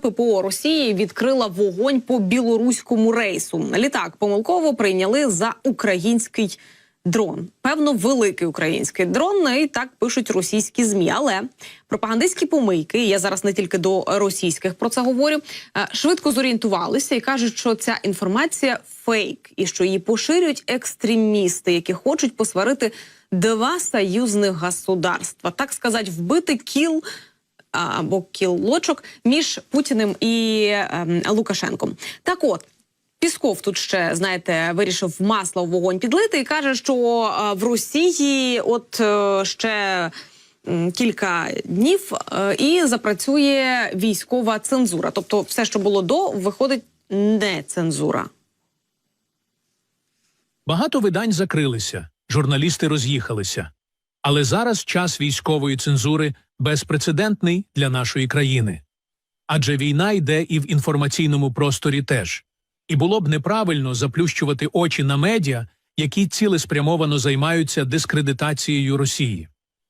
ППО Росії відкрила вогонь по білоруському рейсу. Літак помилково прийняли за український дрон. Певно, великий український дрон. І так пишуть російські змі. Але пропагандистські помийки, я зараз не тільки до російських про це говорю, е, швидко зорієнтувалися і кажуть, що ця інформація фейк, і що її поширюють екстремісти, які хочуть посварити два союзних государства, так сказати, вбити кіл або кілочок між Путіним і ем, Лукашенком. Так от. Пісков тут ще знаєте вирішив масло в вогонь підлити і каже, що е, в Росії от е, ще кілька днів е, і запрацює військова цензура. Тобто, все, що було до, виходить не цензура. Багато видань закрилися, журналісти роз'їхалися. Але зараз час військової цензури безпрецедентний для нашої країни. Адже війна йде і в інформаційному просторі теж. І було б неправильно заплющувати очі на медіа, які цілеспрямовано займаються дискредитацією Росії.